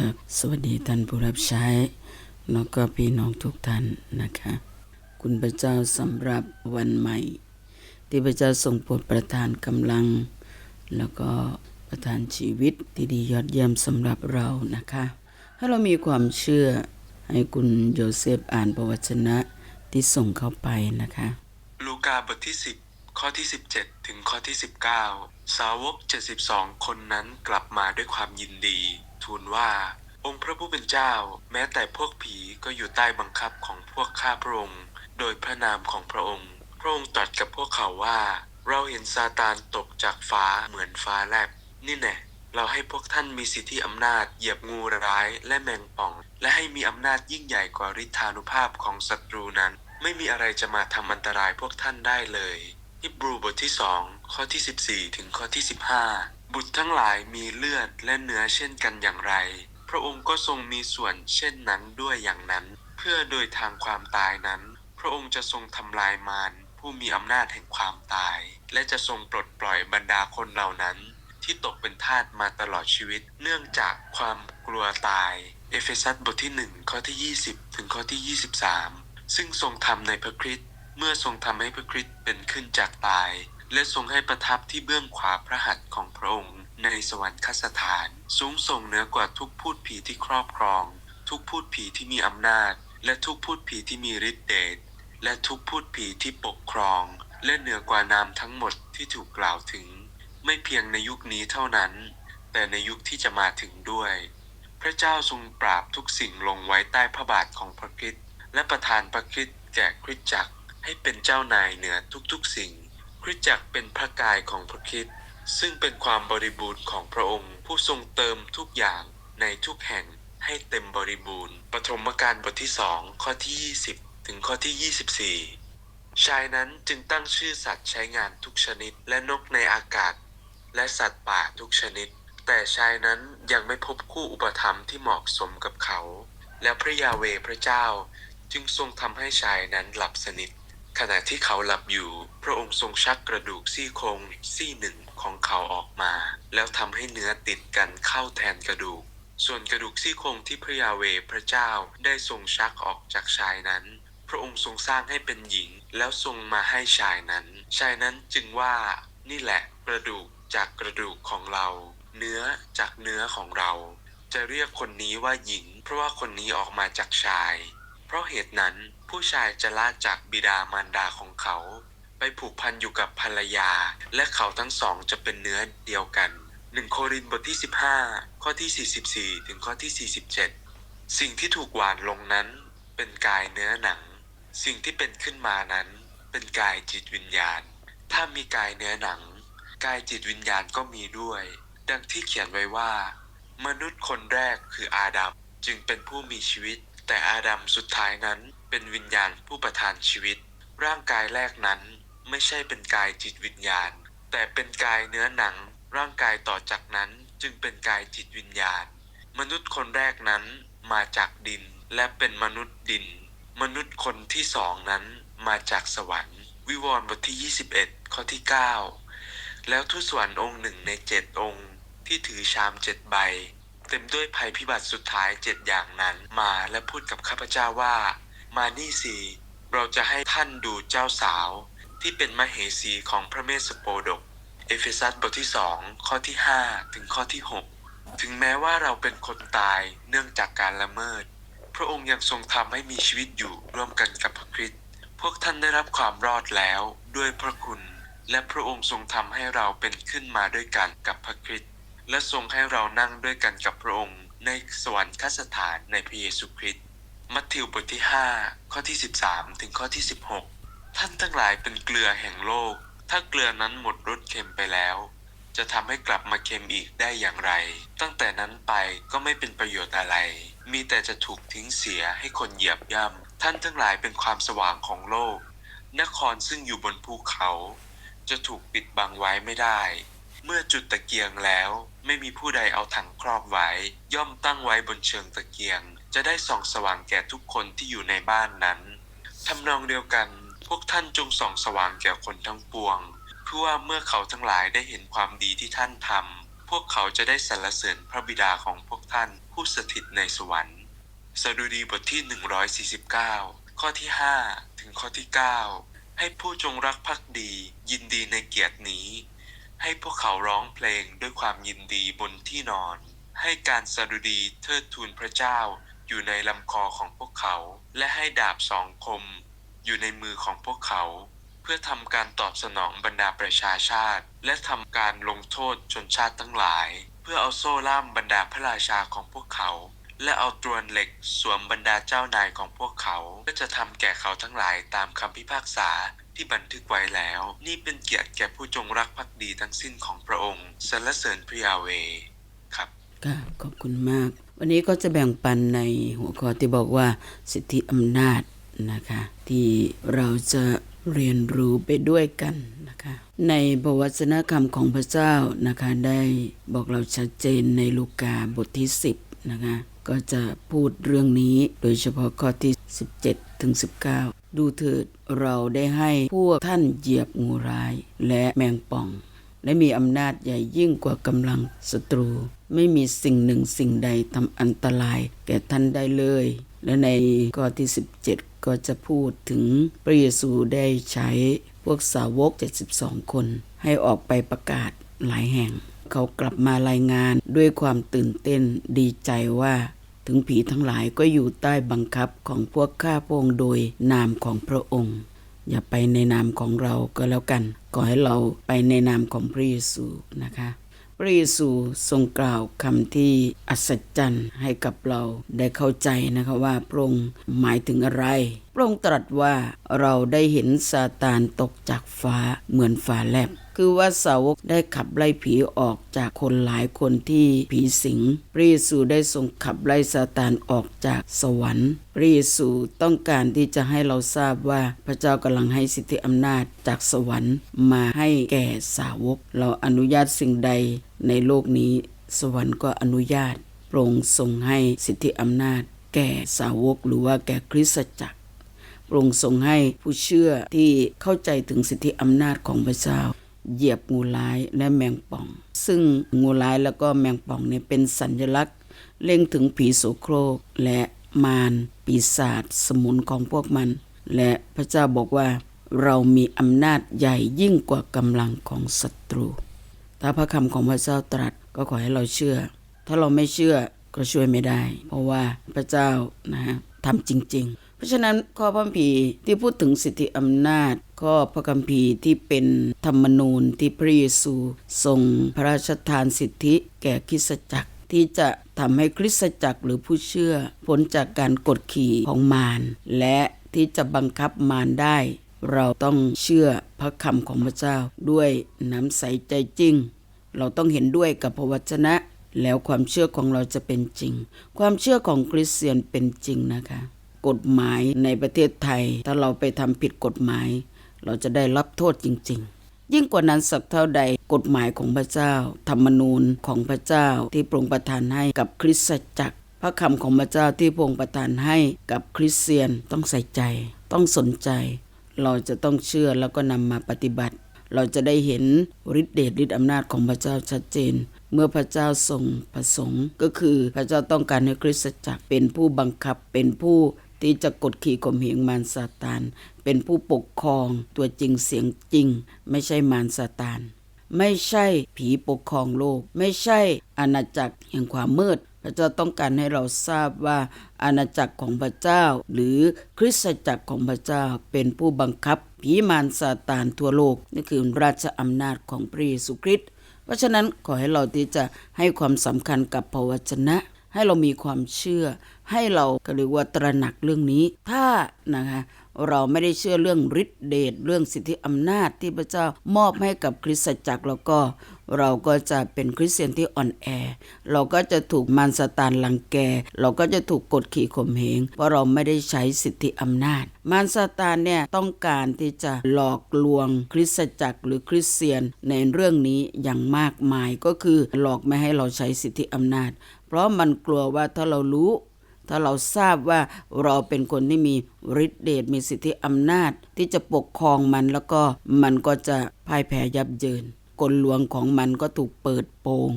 ครับสวัสดีท่านผู้รับใช้ แล้วก็พี่น้องทุกท่านนะคะ คุณพระเจ้าสำหรับวันใหม่ ที่พระเจ้าทรงโปรดประทานกำลัง แล้วก็ประทานชีวิตที่ดียอดเยี่ยมสำหรับเรานะคะถ้าเรามีความเชื่อให้คุณโยเซฟอ่านพระวจนะที่ส่งเข้าไปนะคะ ลูกาบทที่ 10 ข้อที่ 17 ถึงข้อที่ 19 สาวก 72 คนนั้นกลับมาด้วยความยินดี ทูลว่า องค์พระผู้เป็นเจ้า แม้แต่พวกผีก็อยู่ใต้บังคับของพวกข้าพระองค์ โดยพระนามของพระองค์ พระองค์ตรัสกับพวกเขาว่า เราเห็นซาตานตกจากฟ้าเหมือนฟ้าแลบ นี่แน่เราให้พวกท่านมีสิทธิอำนาจเหยียบงูร้ายและแมงป่อง และให้มีอำนาจยิ่งใหญ่กว่าฤทธานุภาพของศัตรูนั้น ไม่มีอะไรจะมาทำอันตรายพวกท่านได้เลยฮิบรูบทที่สองข้อที่ 14 ถึงข้อที่ 15 บุตรทั้งหลายมีเลือดและเนื้อเช่นกันอย่างไร พระองค์ก็ทรงมีส่วนเช่นนั้นด้วยอย่างนั้น เพื่อโดยทางความตายนั้น พระองค์จะทรงทำลายมารผู้มีอำนาจแห่งความตาย และจะทรงปลดปล่อยบรรดาคนเหล่านั้น ที่ตกเป็นทาสมาตลอดชีวิต เนื่องจากความกลัวตาย เอเฟซัสบทที่1ข้อที่ 20 ถึงข้อที่ 23 ซึ่งทรงทำในพระคริสต์เมื่อทรงทำให้พระคริสต์เป็นขึ้นจากตาย และทรงให้ประทับที่เบื้องขวาพระหัตถ์ของพระองค์ ในสวรรคสถาน สูงส่งเหนือกว่าทุกพูดผีที่ครอบครอง ทุกพูดผีที่มีอำนาจ และทุกพูดผีที่มีฤทธิเดชและทุกพูดผีที่ปกครอง และเหนือกว่านามทั้งหมดที่ถูกกล่าวถึง ไม่เพียงในยุคนี้เท่านั้น แต่ในยุคที่จะมาถึงด้วย พระเจ้าทรงปราบทุกสิ่งลงไว้ใต้พระบาทของพระคริสต์และประทานพระคริสต์แก่คริสตจักรให้เป็นเจ้านายเหนือทุกๆสิ่ง คริสตจักรเป็นพระกายของพระคริสต์ซึ่งเป็นความบริบูรณ์ของพระองค์ ผู้ทรงเติมทุกอย่างในทุกแห่งให้เต็มบริบูรณ์ ปฐมกาลบทที่สองข้อที่ 20 ถึงข้อที่ 24 ชายนั้นจึงตั้งชื่อสัตว์ใช้งานทุกชนิด และนกในอากาศ และสัตว์ป่าทุกชนิด แต่ชายนั้นยังไม่พบคู่อุปถัมที่เหมาะสมกับเขา และพระยาเวพระเจ้าจึงทรงทำให้ชายนั้นหลับสนิท ขณะที่เขาหลับอยู่ พระองค์ทรงชักกระดูกซี่โครงซี่หนึ่งของเขาออกมา แล้วทำให้เนื้อติดกันเข้าแทนกระดูก ส่วนกระดูกซี่โครงที่พระยาเวพระเจ้าได้ทรงชักออกจากชายนั้น พระองค์ทรงสร้างให้เป็นหญิง แล้วทรงมาให้ชายนั้น ชายนั้นจึงว่า นี่แหละกระดูกจากกระดูกของเรา เนื้อจากเนื้อของเรา จะเรียกคนนี้ว่าหญิง เพราะว่าคนนี้ออกมาจากชาย เพราะเหตุนั้น ผู้ชายจะละจากบิดามารดาของเขา ไปผูกพันอยู่กับภรรยา และเขาทั้งสองจะเป็นเนื้อเดียวกันหนึ่งโครินธ์บทที่ 15 ข้อที่ 44 ถึงข้อที่ 47 สิ่งที่ถูกหวานลงนั้น เป็นกายเนื้อหนัง สิ่งที่เป็นขึ้นมานั้น เป็นกายจิตวิญญาณ ถ้ามีกายเนื้อหนัง กายจิตวิญญาณก็มีด้วย ดังที่เขียนไว้ว่า มนุษย์คนแรกคืออาดัมจึงเป็นผู้มีชีวิต แต่อาดัมสุดท้ายนั้นเป็นวิญญาณผู้ประทานชีวิต ร่างกายแรกนั้นไม่ใช่เป็นกายจิตวิญญาณ แต่เป็นกายเนื้อหนัง ร่างกายต่อจากนั้นจึงเป็นกายจิตวิญญาณ มนุษย์คนแรกนั้นมาจากดินและเป็นมนุษย์ดิน มนุษย์คนที่สองนั้นมาจากสวรรค์ วิวรณ์บทที่ 21 ข้อที่ 9 แล้วทูตสวรรค์องค์หนึ่งในเจ็ดองค์ ที่ถือชามเจ็ดใบ ต็มด้วยภัยพิบัติสุดท้ายเจ็ดอย่างนั้น มาและพูดกับข้าพเจ้าว่า มานี่สิเราจะให้ท่านดูเจ้าสาว ที่เป็นมเหสีของพระเมสสโปดก เอเฟซัสบทที่สองข้อที่5ถึงข้อที่6ถึงแม้ว่าเราเป็นคนตายเนื่องจากการละเมิด พระองค์ยังทรงทำให้มีชีวิตอยู่ร่วมกันกับพระคริสต์พวกท่านได้รับความรอดแล้วด้วยพระคุณ และพระองค์ทรงทำให้เราเป็นขึ้นมาด้วยกันกับพระคริสต์ และทรงให้เรานั่งด้วยกันกับพระองค์ ในสวรรคสถานในพระเยซูคริสต์มัทธิวบทที่ 5 ข้อที่ 13 ถึงข้อที่ 16 ท่านทั้งหลายเป็นเกลือแห่งโลก ถ้าเกลือนั้นหมดรสเค็มไปแล้ว จะทำให้กลับมาเค็มอีกได้อย่างไร ตั้งแต่นั้นไปก็ไม่เป็นประโยชน์อะไร มีแต่จะถูกทิ้งเสียให้คนเหยียบย่ำท่านทั้งหลายเป็นความสว่างของโลก นครซึ่งอยู่บนภูเขา จะถูกปิดบังไว้ไม่ได้ เมื่อจุดตะเกียงแล้ว ไม่มีผู้ใดเอาถังครอบไว้ ย่อมตั้งไว้บนเชิงตะเกียง จะได้ส่องสว่างแก่ทุกคนที่อยู่ในบ้านนั้นทำนองเดียวกัน พวกท่านจงส่องสว่างแก่คนทั้งปวง เพื่อว่าเมื่อเขาทั้งหลายได้เห็นความดีที่ท่านทำพวกเขาจะได้สรรเสริญพระบิดาของพวกท่านผู้สถิตในสวรรค์สดุดีบทที่ 149 ข้อที่ 5 ถึงข้อที่ 9 ให้ผู้จงรักภักดี ยินดีในเกียรตินี้ ให้พวกเขาร้องเพลงด้วยความยินดีบนที่นอน ให้การสดุดีเทิดทูนพระเจ้า อยู่ในลำคอของพวกเขา และให้ดาบสองคม อยู่ในมือของพวกเขา เพื่อทำการตอบสนองบรรดาประชาชาติ และทำการลงโทษชนชาติทั้งหลาย เพื่อเอาโซ่ล่ามบรรดาพระราชาของพวกเขา และเอาตรวนเหล็กสวมบรรดาเจ้านายของพวกเขา ก็จะทำแก่เขาทั้งหลายตามคำพิพากษา ที่บันทึกไว้แล้ว นี่เป็นเกียรติแก่ผู้จงรักภักดีทั้งสิ้นของพระองค์สรรเสริญพระยาเวครับค่ะขอบคุณมาก วันนี้ก็จะแบ่งปันในหัวข้อที่บอกว่าสิทธิอำนาจนะคะ ที่เราจะเรียนรู้ไปด้วยกันนะคะ ในพระวจนะคำของพระเจ้านะคะได้บอกเราชัดเจนในลูกาบทที่ 10นะคะก็จะพูดเรื่องนี้โดยเฉพาะข้อที่ 17ถึง19 ดูเถิดเราได้ให้พวกท่านเหยียบงูร้ายและแมงป่อง และมีอำนาจใหญ่ยิ่งกว่ากำลังศัตรู ไม่มีสิ่งหนึ่งสิ่งใดทำอันตรายแก่ท่านได้เลย และในข้อที่ 17 ก็จะพูดถึงพระเยซูได้ใช้พวกสาวก 72 คน ให้ออกไปประกาศหลายแห่ง เขากลับมารายงานด้วยความตื่นเต้นดีใจว่า ถึงผีทั้งหลายก็อยู่ใต้บังคับของพวกข้าพระองค์โดยนามของพระองค์ อย่าไปในนามของเราก็แล้วกัน ขอให้เราไปในนามของพระเยซูนะคะ พระเยซูทรงกล่าวคำที่อัศจรรย์ให้กับเราได้เข้าใจนะคะว่าพระองค์หมายถึงอะไร พระองค์ตรัสว่าเราได้เห็นซาตานตกจากฟ้าเหมือนฟ้าแลบ คือว่าสาวกได้ขับไล่ผีออกจากคนหลายคนที่ผีสิง พระเยซูได้ทรงขับไล่ซาตานออกจากสวรรค์ พระเยซูต้องการที่จะให้เราทราบว่าพระเจ้ากำลังให้สิทธิอำนาจจากสวรรค์มาให้แก่สาวก เราอนุญาตสิ่งใดในโลกนี้ สวรรค์ก็อนุญาตโปร่งทรงให้สิทธิอำนาจ แก่สาวกหรือว่าแก่คริสตจักรพระองทรงให้ผู้เชื่อที่เข้าใจถึงสิทธิอำนาจของพระเจ้า เหยียบงูร้ายและแมงป่อง ซึ่งงูร้ายแล้วก็แมงป่องเนี่ยเป็นสัญลักษณ์ เล่งถึงผีโสโครกและมารปีศาจสมุนของพวกมัน และพระเจ้าบอกว่า เรามีอำนาจใหญ่ยิ่งกว่ากำลังของศัตรู ถ้าพระคำของพระเจ้าตรัสก็ขอให้เราเชื่อ ถ้าเราไม่เชื่อก็ช่วยไม่ได้ เพราะว่าพระเจ้านะฮะทำจริง ๆ ราะฉะนั้นข้อพระคัมภีร์ที่พูดถึงสิทธิอำนาจ ข้อพระคัมภีร์ที่เป็นธรรมนูญที่พระเยซูทรงพระราชทานสิทธิแก่คริสตจักรที่จะทำให้คริสตจักรหรือผู้เชื่อพ้นจากการกดขี่ของมารและที่จะบังคับมารได้ เราต้องเชื่อพระคำของพระเจ้าด้วยน้ำใสใจจริง เราต้องเห็นด้วยกับพระวจนะ แล้วความเชื่อของเราจะเป็นจริง ความเชื่อของคริสเตียนเป็นจริงนะคะ กฎหมายในประเทศไทย ถ้าเราไปทำผิดกฎหมาย เราจะได้รับโทษจริง ๆ ยิ่งกว่านั้นสักเท่าใดกฎหมายของพระเจ้า ธรรมนูญของพระเจ้าที่พระองค์ประทานให้กับคริสตจักร พระคำของพระเจ้าที่พระองค์ประทานให้กับคริสเตียนต้องใส่ใจ ต้องสนใจ เราจะต้องเชื่อแล้วก็นำมาปฏิบัติ เราจะได้เห็นฤทธิเดชฤทธิอำนาจของพระเจ้าชัดเจนเมื่อพระเจ้าทรงประสงค์ก็คือพระเจ้าต้องการให้คริสตจักรเป็นผู้บังคับเป็นผู้ ที่จะกดขี่ข่มเหงมารซาตาน เป็นผู้ปกครองตัวจริงเสียงจริง ไม่ใช่มารซาตาน ไม่ใช่ผีปกครองโลก ไม่ใช่อาณาจักรแห่งความมืดพระเจ้าต้องการให้เราทราบว่าอาณาจักรของพระเจ้า หรือคริสตจักรของพระเจ้าเป็นผู้บังคับผีมารซาตานทั่วโลกนี่คือราชอำนาจของพระเยซูคริสต์เพราะฉะนั้นขอให้เราที่จะให้ความสำคัญกับพระวจนะ ให้เรามีความเชื่อ ให้เราก็เรียกว่าตระหนักเรื่องนี้ ถ้านะคะเราไม่ได้เชื่อเรื่องฤทธิเดชเรื่องสิทธิอำนาจที่พระเจ้ามอบให้กับคริสตจักรแล้วก็ เราก็จะเป็นคริสเตียนที่อ่อนแอ เราก็จะถูกมารซาตานลังแก เราก็จะถูกกดขี่ข่มเหงเพราะเราไม่ได้ใช้สิทธิอำนาจ มารซาตานเนี่ยต้องการที่จะหลอกลวงคริสตจักรหรือคริสเตียนในเรื่องนี้อย่างมากมายก็คือหลอกไม่ให้เราใช้สิทธิอำนาจ เพราะมันกลัวว่าถ้าเรารู้ ถ้าเราทราบว่าเราเป็นคนที่มีฤทธิเดชมีสิทธิอำนาจ ที่จะปกครองมันแล้วก็มันก็จะพ่ายแพ้ยับเยิน กลลวงของมันก็ถูกเปิดโปง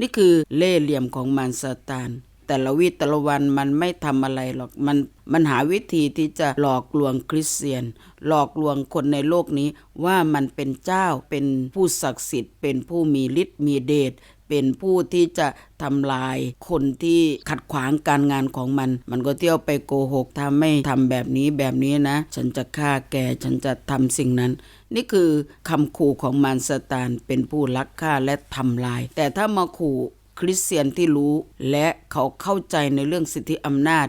นี่คือเล่เหลี่ยมของมารซาตานแต่ละวิแต่ละวันมันไม่ทำอะไรหรอกมันมันหาวิธีที่จะหลอกลวงคริสเตียน หลอกลวงคนในโลกนี้ว่ามันเป็นเจ้าเป็นผู้ศักดิ์สิทธิ์ เป็นผู้มีฤทธิ์มีเดช เป็นผู้ที่จะทำลายคนที่ขัดขวางการงานของมัน มันก็เที่ยวไปโกหกถ้าไม่ทำแบบนี้แบบนี้นะ ฉันจะฆ่าแก ฉันจะทำสิ่งนั้น นี่คือคำขู่ของมารซาตานเป็นผู้ลักฆ่าและทำลาย แต่ถ้ามาขู่คริสเตียนที่รู้และเขาเข้าใจในเรื่องสิทธิอำนาจ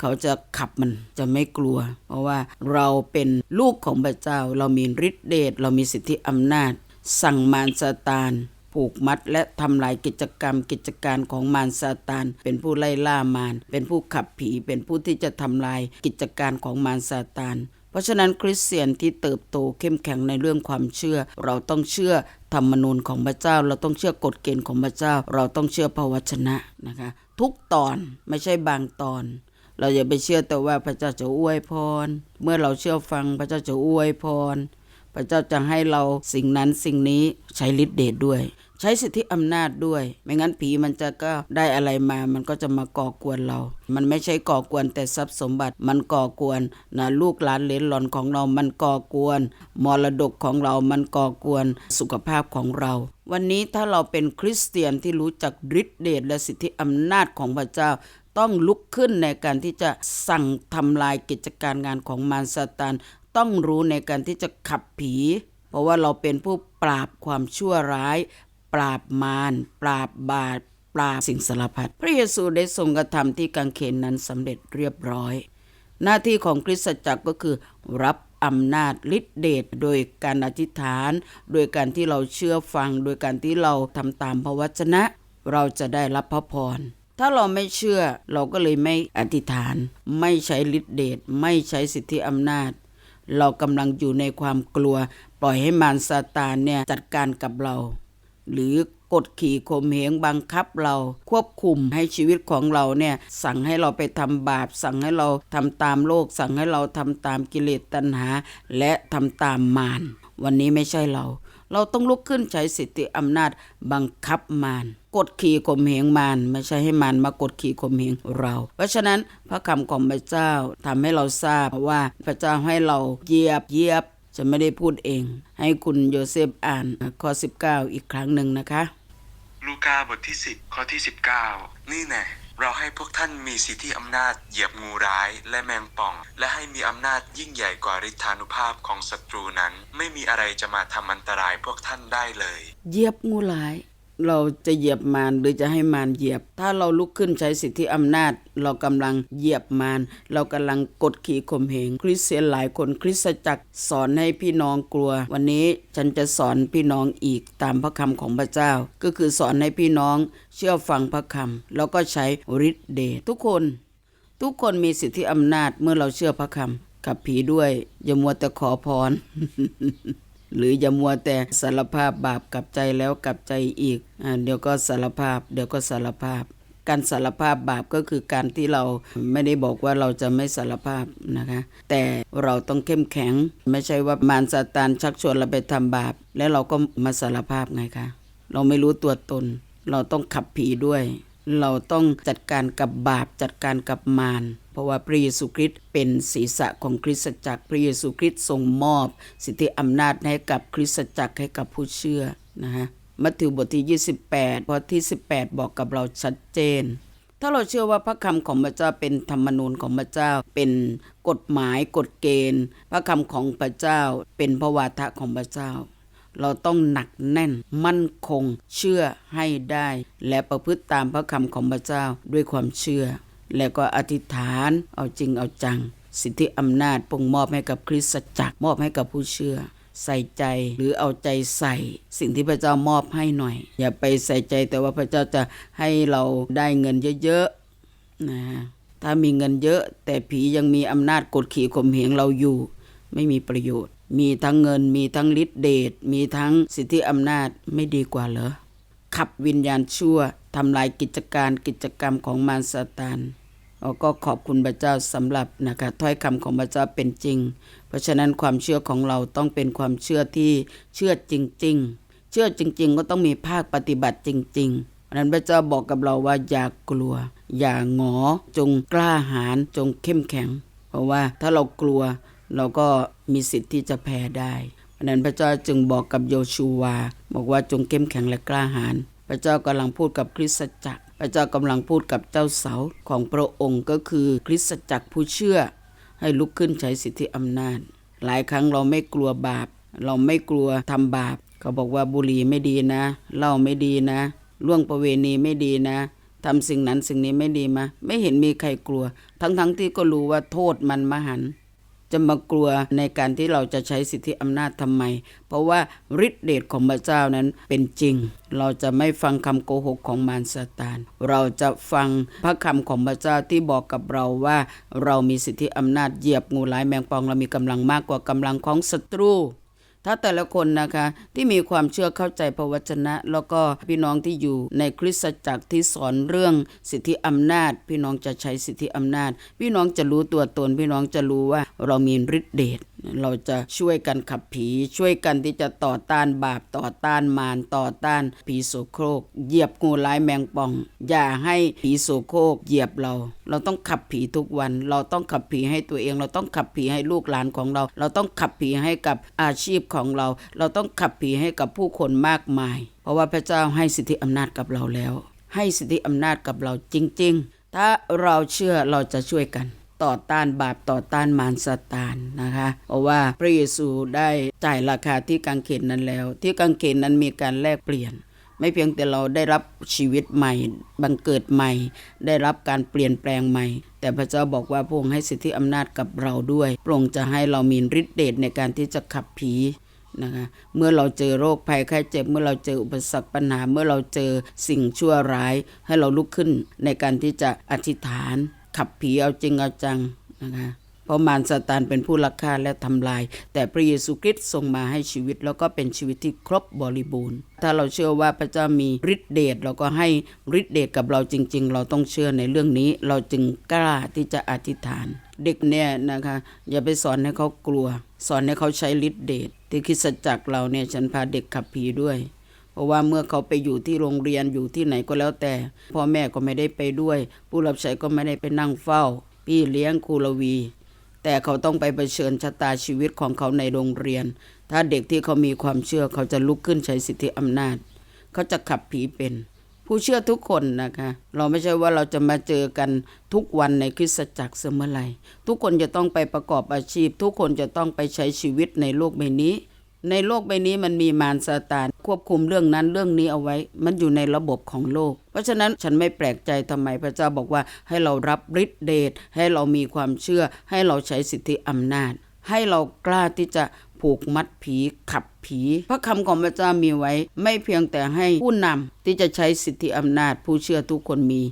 เขาจะขับมันจะไม่กลัว เพราะว่าเราเป็นลูกของพระเจ้าเรามีฤทธิเดชเรามีสิทธิอำนาจ สั่งมารซาตาน ผูกมัดและทำลายกิจกรรมกิจการของมารซาตาน เป็นผู้ไล่ล่ามาร เป็นผู้ขับผี เป็นผู้ที่จะทำลายกิจการของมารซาตาน เพราะฉะนั้นคริสเตียนที่เติบโตเข้มแข็งในเรื่องความเชื่อ เราต้องเชื่อธรรมนูญของพระเจ้า เราต้องเชื่อกฎเกณฑ์ของพระเจ้า เราต้องเชื่อพระวจนะนะคะ ทุกตอนไม่ใช่บางตอนเราอย่าไปเชื่อแต่ว่าพระเจ้าจะอวยพร เมื่อเราเชื่อฟังพระเจ้าจะอวยพร พระเจ้าจะให้เราสิ่งนั้นสิ่งนี้ใช้ฤทธิ์เดชด้วย ใช้สิทธิอำนาจด้วย ไม่งั้นผีมันจะก็ได้อะไรมา มันก็จะมาก่อกวนเรา มันไม่ใช่ก่อกวนแต่ทรัพย์สมบัติมันก่อกวนนะลูกหลานเลนหลอนของเรา มันก่อกวน มรดกของเรามันก่อกวนสุขภาพของเรา วันนี้ถ้าเราเป็นคริสเตียนที่รู้จักฤทธิเดชและสิทธิอำนาจของพระเจ้าต้องลุกขึ้นในการที่จะสั่งทำลายกิจการงานของมารซาตาน ต้องรู้ในการที่จะขับผี เพราะว่าเราเป็นผู้ปราบความชั่วร้าย ปราบมาร ปราบบาปปราบสิ่งสารพัด พระเยซูได้ทรงกระทำที่กางเขนนั้นสำเร็จเรียบร้อย หน้าที่ของคริสตจักรก็คือ รับอำนาจฤทธิเดชโดยการอธิษฐาน โดยการที่เราเชื่อฟัง โดยการที่เราทำตามพระวจนะ เราจะได้รับพระพรถ้าเราไม่เชื่อเราก็เลยไม่อธิษฐาน ไม่ใช้ฤทธิเดชไม่ใช้สิทธิอำนาจ เรากำลังอยู่ในความกลัว ปล่อยให้มารซาตานเนี่ยจัดการกับเรา หรือกดขี่ข่มเหงบังคับเราควบคุมให้ชีวิตของเราเนี่ยสั่งให้เราไปทำบาป สั่งให้เราทำตามโลก สั่งให้เราทำตามกิเลสตัณหา และทำตามมารวันนี้ไม่ใช่เรา เราต้องลุกขึ้นใช้สิทธิอำนาจบังคับมารกดขี่ข่มเหงมารไม่ใช่ให้มารมากดขี่ข่มเหงเรา เพราะฉะนั้นพระคำของพระเจ้าทำให้เราทราบว่าพระเจ้าให้เราเยียบเยียบจะไม่ได้พูดเอง ให้คุณโยเซฟอ่านข้อ 19 อีกครั้งหนึ่งนะคะ ลูกาบทที่ 10 ข้อที่ 19 นี่แน่ เราให้พวกท่านมีสิทธิอำนาจเหยียบงูร้ายและแมงป่อง และให้มีอำนาจยิ่งใหญ่กว่าฤทธานุภาพของศัตรูนั้น ไม่มีอะไรจะมาทำอันตรายพวกท่านได้เลย เหยียบงูร้าย เราจะเหยียบมารหรือจะให้มารเหยียบ ถ้าเราลุกขึ้นใช้สิทธิอำนาจ เรากำลังเหยียบมารเรากำลังกดขี่ข่มเหงคริสเตียนหลายคนคริสตจักรสอนให้พี่น้องกลัว วันนี้ฉันจะสอนพี่น้องอีกตามพระคำของพระเจ้า ก็คือสอนให้พี่น้องเชื่อฟังพระคำแล้วก็ใช้ฤทธิ์เดชทุกคน ทุกคนมีสิทธิอำนาจเมื่อเราเชื่อพระคำกับผีด้วยอย่ามัวแต่ขอพร หรืออย่ามัวแต่สารภาพบาปกลับใจแล้วกลับใจอีกอเดี๋ยวก็สารภาพ เดี๋ยวก็สารภาพ การสารภาพบาปก็คือการที่เราไม่ได้บอกว่าเราจะไม่สารภาพนะคะ แต่เราต้องเข้มแข็ง ไม่ใช่ว่ามารซาตานชักชวนเราไปทำบาป แล้วเราก็มาสารภาพไงคะเราไม่รู้ตัวตน เราต้องขับผีด้วย เราต้องจัดการกับบาปจัดการกับมาร เพราะว่าพระเยซูคริสต์เป็นศีรษะของคริสตจักร พระเยซูคริสต์ทรงมอบ สิทธิอำนาจให้กับคริสตจักรให้กับผู้เชื่อนะฮะมัทธิวบทที่ 28ข้อที่ 18 บอกกับเราชัดเจน ถ้าเราเชื่อว่าพระคำของพระเจ้าเป็นธรรมนูญของพระเจ้า เป็นกฎหมายกฎเกณฑ์ พระคำของพระเจ้า เป็นพระวาทะของพระเจ้า เราต้องหนักแน่น มั่นคง เชื่อให้ได้ และประพฤติตามพระคำของพระเจ้าด้วยความเชื่อ แล้วก็อธิษฐาน เอาจริงเอาจัง สิทธิอำนาจปงมอบให้กับคริสตจักรมอบให้กับผู้เชื่อ ใส่ใจหรือเอาใจใส่ สิ่งที่พระเจ้ามอบให้หน่อย อย่าไปใส่ใจแต่ว่าพระเจ้าจะให้เราได้เงินเยอะๆนะถ้ามีเงินเยอะ แต่ผียังมีอำนาจกดขี่ข่มเหงเราอยู่ ไม่มีประโยชน์ มีทั้งเงินมีทั้งฤทธิเดชมีทั้งสิทธิอำนาจไม่ดีกว่าเหรอขับวิญญาณชั่วทำลายกิจการกิจกรรมของมารซาตาน ก็ขอบคุณพระเจ้าสำหรับนะคะถ้อยคำของพระเจ้าเป็นจริง เพราะฉะนั้นความเชื่อของเราต้องเป็นความเชื่อที่เชื่อจริง ๆ เชื่อจริง ๆ ก็ต้องมีภาคปฏิบัติจริงๆเพราะฉะนั้นพระเจ้าบอกกับเราว่าอย่ากลัว อย่าหงอจงกล้าหาญจงเข้มแข็ง เพราะว่าถ้าเรากลัวเราก็มีสิทธิ์ที่จะแพ้ได้เพราะนั้นพระเจ้าจึงบอกกับโยชูวา บอกว่าจงเข้มแข็งและกล้าหาญพระเจ้ากำลังพูดกับคริสตจักร พระเจ้ากำลังพูดกับเจ้าเสาของพระองค์ก็คือคริสตจักรผู้เชื่อ ให้ลุกขึ้นใช้สิทธิอำนาจ หลายครั้งเราไม่กลัวบาป เราไม่กลัวทำบาป เขาบอกว่าบุหรี่ไม่ดีนะเหล้าไม่ดีนะล่วงประเวณีไม่ดีนะทำสิ่งนั้นสิ่งนี้ไม่ดีมา ไม่เห็นมีใครกลัว ทั้งๆทที่ก็รู้ว่าโทษมันมหันต์ จะมากลัวในการที่เราจะใช้สิทธิอำนาจทำไม เพราะว่าฤทธิเดชของพระเจ้านั้นเป็นจริง เราจะไม่ฟังคำโกหกของมารซาตาน เราจะฟังพระคำของพระเจ้าที่บอกกับเราว่า เรามีสิทธิอำนาจเหยียบงูหลายแมงปองเรามีกำลังมากกว่ากำลังของศัตรู ถ้าแต่ละคนนะคะที่มีความเชื่อเข้าใจพระวจนะ แล้วก็พี่น้องที่อยู่ในคริสตจักรที่สอนเรื่องสิทธิอำนาจ พี่น้องจะใช้สิทธิอำนาจ พี่น้องจะรู้ตัวตน พี่น้องจะรู้ว่าเรามีฤทธิเดช เราจะช่วยกันขับผี ช่วยกันที่จะต่อต้านบาปต่อต้านมารต่อต้านผีโสโครก เหยียบงูร้ายแมงป่อง อย่าให้ผีโสโครกเหยียบเรา เราต้องขับผีทุกวัน เราต้องขับผีให้ตัวเอง เราต้องขับผีให้ลูกหลานของเรา เราต้องขับผีให้กับอาชีพของเรา เราต้องขับผีให้กับผู้คนมากมาย เพราะว่าพระเจ้าให้สิทธิอำนาจกับเราแล้ว ให้สิทธิอำนาจกับเราจริง ๆ ถ้าเราเชื่อเราจะช่วยกัน ต่อต้านบาปต่อต้านมารซาตานนะคะ เพราะว่าพระเยซูได้จ่ายราคาที่กางเขนนั้นแล้ว ที่กางเขนนั้นมีการแลกเปลี่ยน ไม่เพียงแต่เราได้รับชีวิตใหม่ บังเกิดใหม่ ได้รับการเปลี่ยนแปลงใหม่ แต่พระเจ้าบอกว่าพระองค์ให้สิทธิอำนาจกับเราด้วยพระองค์จะให้เรามีฤทธิเดชในการที่จะขับผีนะคะเมื่อเราเจอโรคภัยไข้เจ็บ เมื่อเราเจออุปสรรคปัญหา เมื่อเราเจอสิ่งชั่วร้าย ให้เราลุกขึ้นในการที่จะอธิษฐาน ขับผีเอาจริงเอาจังนะคะเพราะมารซาตานเป็นผู้ลักฆ่าและทำลาย แต่พระเยซูคริสต์ทรงมาให้ชีวิตแล้วก็เป็นชีวิตที่ครบบริบูรณ์ ถ้าเราเชื่อว่าพระเจ้ามีฤทธิเดชเราก็ให้ฤทธิเดชกับเราจริง ๆ เราต้องเชื่อในเรื่องนี้ เราจึงกล้าที่จะอธิษฐาน เด็กเนี่ยนะคะอย่าไปสอนให้เขากลัว สอนให้เขาใช้ฤทธิเดชที่คริสตจักเราเนี่ยฉันพาเด็กขับผีด้วย เพราะว่าเมื่อเขาไปอยู่ที่โรงเรียนอยู่ที่ไหนก็แล้วแต่พ่อแม่ก็ไม่ได้ไปด้วย ผู้รับใช้ก็ไม่ได้ไปนั่งเฝ้า พี่เลี้ยงครูลวี แต่เขาต้องไปเผชิญชะตาชีวิตของเขาในโรงเรียน ถ้าเด็กที่เขามีความเชื่อเขาจะลุกขึ้นใช้สิทธิอำนาจ เขาจะขับผีเป็น ผู้เชื่อทุกคนนะคะ เราไม่ใช่ว่าเราจะมาเจอกันทุกวันในคริสตจักรเสมอไรทุกคนจะต้องไปประกอบอาชีพ ทุกคนจะต้องไปใช้ชีวิตในโลกใบนี้ ในโลกใบนี้มันมีมารซาตานควบคุมเรื่องนั้นเรื่องนี้เอาไว้ มันอยู่ในระบบของโลก เพราะฉะนั้นฉันไม่แปลกใจทำไมพระเจ้าบอกว่าให้เรารับฤทธิเดชให้เรามีความเชื่อ ให้เราใช้สิทธิอำนาจ ให้เรากล้าที่จะผูกมัดผีขับผี พระคำของพระเจ้ามีไว้ ไม่เพียงแต่ให้ผู้นำที่จะใช้สิทธิอำนาจ ผู้เชื่อทุกคนมี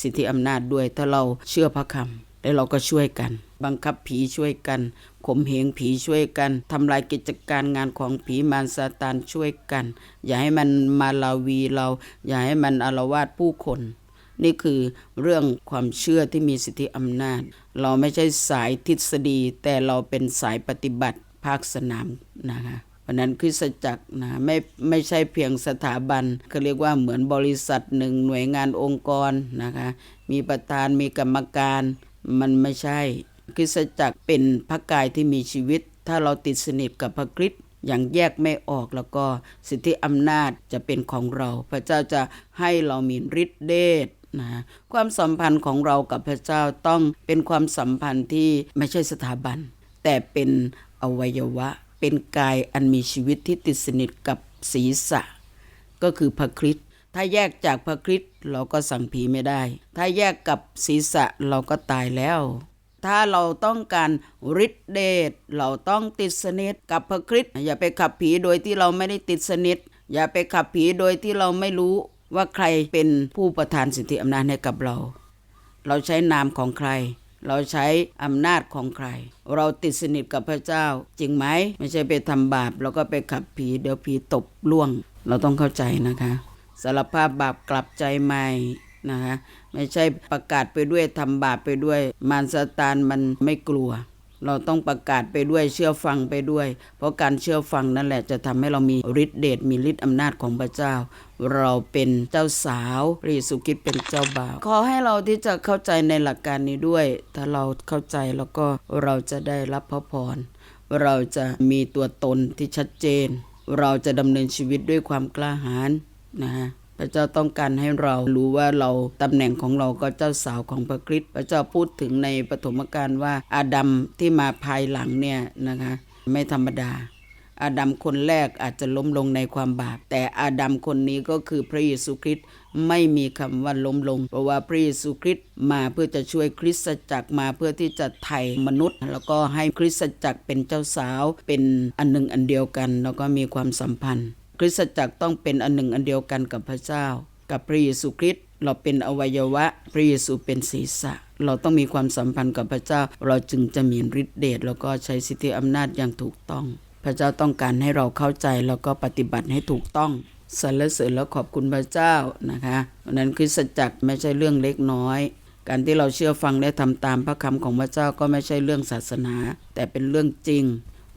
สิทธิอำนาจด้วย ถ้าเราเชื่อพระคำแล้วเราก็ช่วยกัน บังคับผีช่วยกัน ข่มเหงผีช่วยกันทำลายกิจการงานของผีมารซาตานช่วยกัน อย่าให้มันมาลาวีเรา อย่าให้มันอารวาสผู้คน นี่คือเรื่องความเชื่อที่มีสิทธิอำนาจ เราไม่ใช่สายทฤษฎี แต่เราเป็นสายปฏิบัติภาคสนามนะคะเพราะนั้นคริสตจักรนะไม่ไม่ใช่เพียงสถาบันเขาเรียกว่าเหมือนบริษัทหนึ่งหน่วยงานองค์กรนะคะมีประธานมีกรรมการมันไม่ใช่ คริสตจักรเป็นพระกายที่มีชีวิต ถ้าเราติดสนิทกับพระคริสต์อย่างแยกไม่ออกแล้วก็สิทธิอำนาจจะเป็นของเรา พระเจ้าจะให้เรามีฤทธิเดชนะความสัมพันธ์ของเรากับพระเจ้าต้องเป็นความสัมพันธ์ที่ไม่ใช่สถาบัน แต่เป็นอวัยวะ เป็นกายอันมีชีวิตที่ติดสนิทกับศีรษะ ก็คือพระคริสต์ถ้าแยกจากพระคริสต์เราก็สั่งผีไม่ได้ ถ้าแยกกับศีรษะเราก็ตายแล้ว ถ้าเราต้องการฤทธิเดชเราต้องติดสนิทกับพระคริสต์อย่าไปขับผีโดยที่เราไม่ได้ติดสนิท อย่าไปขับผีโดยที่เราไม่รู้ว่าใครเป็นผู้ประทานสิทธิอำนาจให้กับเรา เราใช้นามของใคร เราใช้อำนาจของใคร เราติดสนิทกับพระเจ้า จริงไหม ไม่ใช่ไปทำบาปแล้วก็ไปขับผีเดี๋ยวผีตบล่วง เราต้องเข้าใจนะคะสารภาพบาปกลับใจใหม่ นะคะไม่ใช่ประกาศไปด้วยทำบาปไปด้วย มารซาตานมันไม่กลัว เราต้องประกาศไปด้วยเชื่อฟังไปด้วย เพราะการเชื่อฟังนั่นแหละจะทำให้เรามีฤทธิเดชมีฤทธิ์อำนาจของพระเจ้า เราเป็นเจ้าสาวพระเยซูคริสต์เป็นเจ้าบ่าว ขอให้เราที่จะเข้าใจในหลักการนี้ด้วย ถ้าเราเข้าใจแล้วก็เราจะได้รับพระพรเราจะมีตัวตนที่ชัดเจน เราจะดำเนินชีวิตด้วยความกล้าหาญนะฮะ พระเจ้าต้องการให้เรารู้ว่าเราตำแหน่งของเราก็เจ้าสาวของพระคริสต์พระเจ้าพูดถึงในปฐมกาลว่าอาดัมที่มาภายหลังเนี่ยนะคะไม่ธรรมดา อาดัมคนแรกอาจจะล้มลงในความบาป แต่อาดัมคนนี้ก็คือพระเยซูคริสต์ไม่มีคำว่าล้มลง เพราะว่าพระเยซูคริสต์มาเพื่อจะช่วยคริสตจักรมาเพื่อที่จะไถ่มนุษย์ แล้วก็ให้คริสตจักรเป็นเจ้าสาวเป็นอันหนึ่งอันเดียวกัน แล้วก็มีความสัมพันธ์ คริสตจักรต้องเป็นอันหนึ่งอันเดียวกันกับพระเจ้า กับพระเยซูคริสต์เราเป็นอวัยวะพระเยซูเป็นศีรษะ เราต้องมีความสัมพันธ์กับพระเจ้า เราจึงจะมีฤทธิเดชแล้วก็ใช้สิทธิอำนาจอย่างถูกต้อง พระเจ้าต้องการให้เราเข้าใจแล้วก็ปฏิบัติให้ถูกต้องสรรเสริญแล้วขอบคุณพระเจ้านะคะเพราะนั้นคริสตจักรไม่ใช่เรื่องเล็กน้อย การที่เราเชื่อฟังและทำตามพระคำของพระเจ้าก็ไม่ใช่เรื่องศาสนา แต่เป็นเรื่องจริง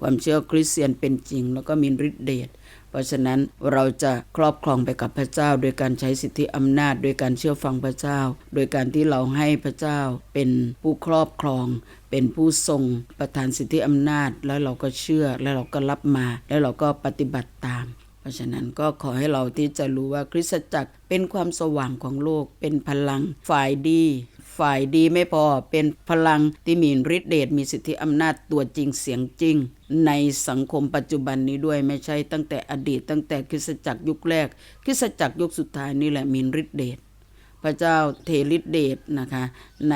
ความเชื่อคริสเตียนเป็นจริง แล้วก็มีฤทธิเดช เพราะฉะนั้นเราจะครอบครองไปกับพระเจ้า โดยการใช้สิทธิอำนาจ โดยการเชื่อฟังพระเจ้า โดยการที่เราให้พระเจ้าเป็นผู้ครอบครอง เป็นผู้ทรงประทานสิทธิอำนาจ แล้วเราก็เชื่อแล้วเราก็รับมา แล้วเราก็ปฏิบัติตามเพราะฉะนั้นก็ขอให้เราที่จะรู้ว่าคริสตจักรเป็นความสว่างของโลก เป็นพลังฝ่ายดี ฝ่ายดีไม่พอเป็นพลังที่มีฤทธิเดชมีสิทธิอำนาจตัวจริงเสียงจริง ในสังคมปัจจุบันนี้ด้วยไม่ใช่ตั้งแต่อดีต ตั้งแต่คริสตจักรยุคแรก คริสตจักรยุคสุดท้ายนี่แหละมีฤทธิเดช พระเจ้าเทฤทธิเดชนะคะใน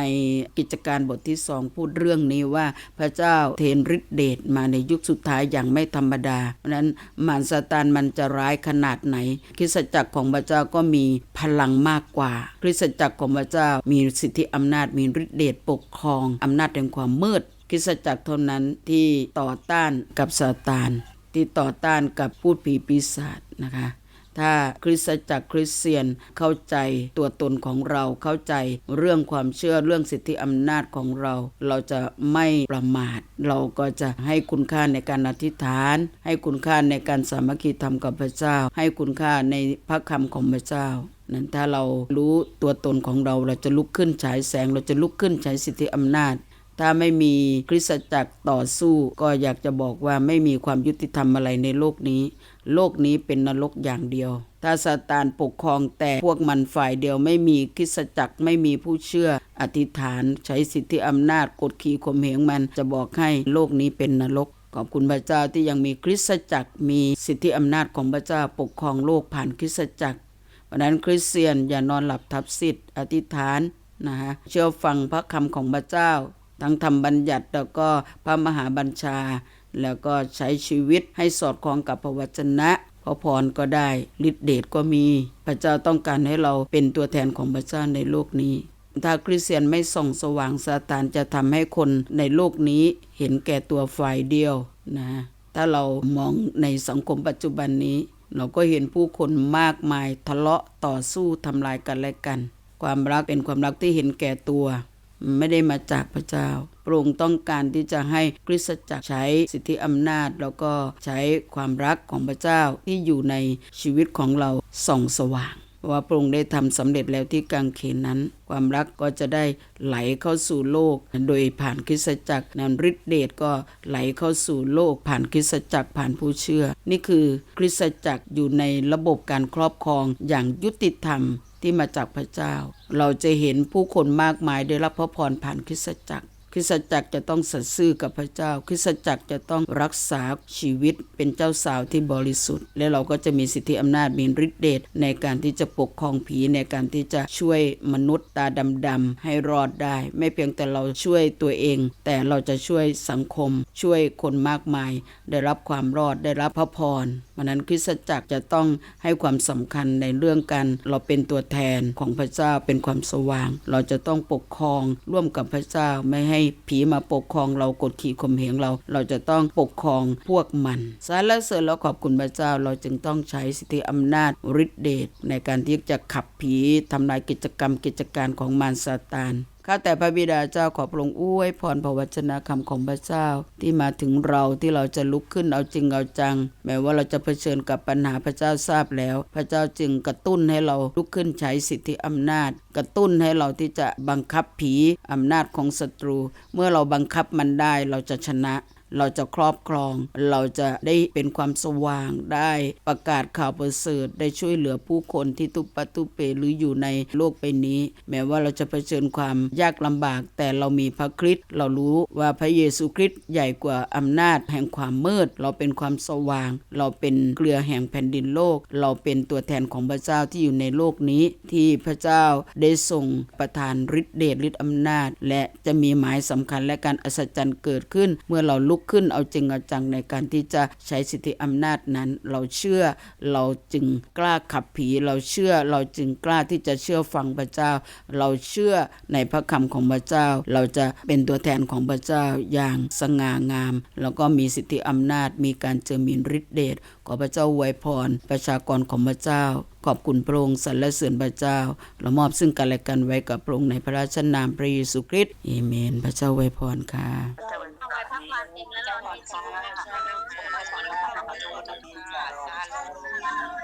กิจการบทที่สองพูดเรื่องนี้ว่าพระเจ้าเทฤทธิเดชมาในยุคสุดท้ายอย่างไม่ธรรมดา เพราะนั้นมารซาตานมันจะร้ายขนาดไหน คริสตจักรของพระเจ้าก็มีพลังมากกว่า คริสตจักรของพระเจ้ามีสิทธิอำนาจมีฤทธิเดชปกครองอำนาจแห่งความมืดคริสตจักรเท่านั้นที่ต่อต้านกับซาตานที่ต่อต้านกับพูดผีปีศาจนะคะ ถ้าคริสตจักรคริสเตียนเข้าใจตัวตนของเราเข้าใจเรื่องความเชื่อเรื่องสิทธิอำนาจของเรา เราจะไม่ประมาท เราก็จะให้คุณค่าในการอธิษฐาน ให้คุณค่าในการสามัคคีธรรมกับพระเจ้า ให้คุณค่าในพระคำของพระเจ้านั้นถ้าเรารู้ตัวตนของเราเราจะลุกขึ้นฉายแสง เราจะลุกขึ้นใช้สิทธิอำนาจ ถ้าไม่มีคริสตจักรต่อสู้ ก็อยากจะบอกว่าไม่มีความยุติธรรมอะไรในโลกนี้ โลกนี้เป็นนรกอย่างเดียว ถ้าซาตานปกครองแต่พวกมันฝ่ายเดียวไม่มีคริสตจักรไม่มีผู้เชื่อ อธิษฐานใช้สิทธิอำนาจกดขี่ข่มเหงมันจะบอกให้โลกนี้เป็นนรกขอบคุณพระเจ้าที่ยังมีคริสตจักรมีสิทธิอำนาจของพระเจ้าปกครองโลกผ่านคริสตจักรเพราะนั้นคริสเตียนอย่านอนหลับทับสิทธิ์อธิษฐานนะฮะเชื่อฟังพระคำของพระเจ้า ทั้งธรรมบัญญัติแล้วก็พระมหาบัญชา แล้วก็ใช้ชีวิตให้สอดคล้องกับพระวจนะพระพรก็ได้ฤทธิเดชก็มี พระเจ้าต้องการให้เราเป็นตัวแทนของพระเจ้าในโลกนี้ ถ้าคริสเตียนไม่ส่องสว่างซาตานจะทำให้คนในโลกนี้เห็นแก่ตัวฝ่ายเดียวนะถ้าเรามองในสังคมปัจจุบันนี้ เราก็เห็นผู้คนมากมายทะเลาะต่อสู้ทำลายกันและกัน ความรักเป็นความรักที่เห็นแก่ตัว ไม่ได้มาจากพระเจ้าพระองค์ต้องการที่จะให้คริสตจักรใช้สิทธิอำนาจ แล้วก็ใช้ความรักของพระเจ้าที่อยู่ในชีวิตของเราส่องสว่างว่าพระองค์ได้ทำสำเร็จแล้วที่กางเขนนั้น ความรักก็จะได้ไหลเข้าสู่โลก โดยผ่านคริสตจักรนั้นฤทธิเดชก็ไหลเข้าสู่โลก ผ่านคริสตจักรผ่านผู้เชื่อ นี่คือคริสตจักรอยู่ในระบบการครอบครองอย่างยุติธรรม ที่มาจากพระเจ้า เราจะเห็นผู้คนมากมายได้รับพระพรผ่านคริสตจักรคริสตจักรจะต้องสัตย์ซื่อกับพระเจ้า คริสตจักรจะต้องรักษาชีวิตเป็นเจ้าสาวที่บริสุทธิ์ และเราก็จะมีสิทธิอำนาจมีฤทธิเดชในการที่จะปกครองผีในการที่จะช่วยมนุษย์ตาดำๆให้รอดได้ ไม่เพียงแต่เราช่วยตัวเอง แต่เราจะช่วยสังคม ช่วยคนมากมาย ได้รับความรอดได้รับพระพรมันนั้นคริสตจักรจะต้องให้ความสำคัญในเรื่องการเราเป็นตัวแทนของพระเจ้าเป็นความสว่าง เราจะต้องปกครองร่วมกับพระเจ้าไม่ให้ผีมาปกครองเรากดขี่ข่มเหงเรา เราจะต้องปกครองพวกมันสารเสริญแล้วขอบคุณพระเจ้าเราจึงต้องใช้สิทธิอำนาจฤทธิเดชในการที่จะขับผีทำลายกิจกรรมกิจการของมารซาตาน ข้าแต่พระบิดาเจ้าขอพระองค์อวยพรพระวจนะคำของพระเจ้า ที่มาถึงเราที่เราจะลุกขึ้นเอาจริงเอาจัง แม้ว่าเราจะเผชิญกับปัญหาพระเจ้าทราบแล้ว พระเจ้าจึงกระตุ้นให้เราลุกขึ้นใช้สิทธิอำนาจ กระตุ้นให้เราที่จะบังคับผีอำนาจของศัตรู เมื่อเราบังคับมันได้เราจะชนะ เราจะครอบครอง เราจะได้เป็นความสว่างได้ประกาศข่าวประเสริฐได้ช่วยเหลือผู้คนที่ทุปัตตุเปหรืออยู่ในโลกใบนี้ แม้ว่าเราจะเผชิญความยากลำบาก แต่เรามีพระคริสต์เรารู้ว่าพระเยซูคริสต์ใหญ่กว่าอำนาจแห่งความมืด เราเป็นความสว่าง เราเป็นเกลือแห่งแผ่นดินโลก เราเป็นตัวแทนของพระเจ้าที่อยู่ในโลกนี้ ที่พระเจ้าได้ทรงประทานฤทธิเดชฤทธิอำนาจ และจะมีหมายสำคัญและการอัศจรรย์เกิดขึ้น เมื่อเราลุกขึ้นเอาจริงเอาจังในการที่จะใช้สิทธิอำนาจนั้น เราเชื่อเราจึงกล้าขับผี เราเชื่อเราจึงกล้าที่จะเชื่อฟังพระเจ้า เราเชื่อในพระคำของพระเจ้า เราจะเป็นตัวแทนของพระเจ้าอย่างสง่างาม แล้วก็มีสิทธิอำนาจ มีการเจอมีฤทธิเดชขอพระเจ้าอวพร ประชากรของพระเจ้า ขอบคุณพระองค์สรรเสริญพระเจ้า เรามอบซึ่งกันและกันไว้กับพระองค์ในพระราชนามพระเยซูคริสต์เอเมน พระเจ้าอวพรค่ะ ถวายพระความจริงแล้วเราดีใจค่ะ